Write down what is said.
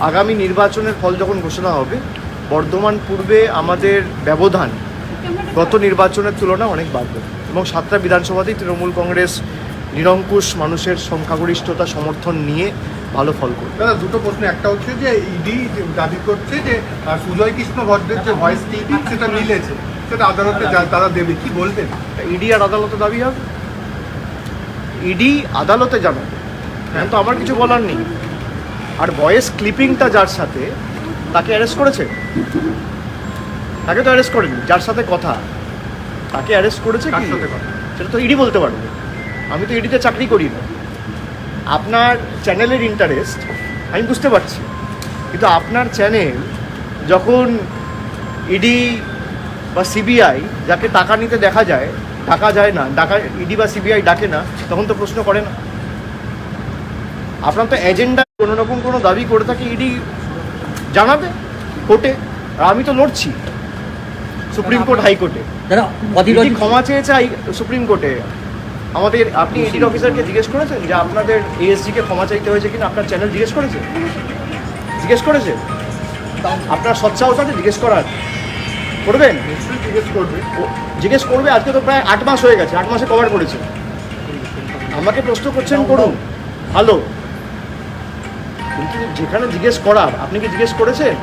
আগামী নির্বাচনের ফল যখন ঘোষণা হবে বর্ধমান পূর্বে আমাদের ব্যবধান গত নির্বাচনের তুলনায় অনেক বাড়বে এবং সাতটা বিধানসভাতেই তৃণমূল কংগ্রেস নিরঙ্কুশ মানুষের সংখ্যাগরিষ্ঠতা সমর্থন নিয়ে ভালো ফল করবে। দাদা দুটো প্রশ্ন। একটা হচ্ছে যে ইডি দাবি করছে যে সুজয় কৃষ্ণ ভদ্রের যে ভয়েস ক্লিপিং সেটা মিলেছে। সেটা আদালতে তারা দেবে। কি বলবেন? ইডি আর আদালতে দাবি হবে? ইডি আদালতে জানাবে। এখন তো আমার কিছু বলার নেই। আর ভয়েস ক্লিপিংটা যার সাথে তাকে অ্যারেস্ট করেছে? তাকে তো অ্যারেস্ট করেনি যার সাথে কথা। তাকে অ্যারেস্ট করেছে কার কি? সেটা তো ইডি বলতে পারবে। আমি তো ইডিতে চাকরি করি না। আপনার চ্যানেলের ইন্টারেস্ট আমি বুঝতে পারছি। কিন্তু আপনার চ্যানেল যখন ইডি বা সিবিআই যাকে টাকা নিতে দেখা যায় ডাকা যায় না ডাকা ইডি বা সিবিআই ডাকে না তখন তো প্রশ্ন করে না। আপনার তো এজেন্ডা কোনো রকম কোনো দাবি করে থাকে ইডি জানাবে কোর্টে। আর আমি তো লড়ছি সুপ্রিম কোর্ট হাইকোর্টে। ক্ষমা চেয়েছে সুপ্রিম কোর্টে। আমাদের আপনি ইডির অফিসারকে জিজ্ঞেস করেছেন যে আপনাদের এএসজিকে ক্ষমা চাইতে হয়েছে কিনা? আপনার চ্যানেল জিজ্ঞেস করেছে? জিজ্ঞেস করেছে? আপনার সৎসাহস আছে জিজ্ঞেস করার? করবেন? জিজ্ঞেস করবে জিজ্ঞেস করবে আজকে তো প্রায় আট মাস হয়ে গেছে আট মাসে কভার করেছে। আমাকে প্রশ্ন করছেন করুন। ভালো। কিন্তু যেখানে জিজ্ঞেস করার আপনি কি জিজ্ঞেস করেছেন?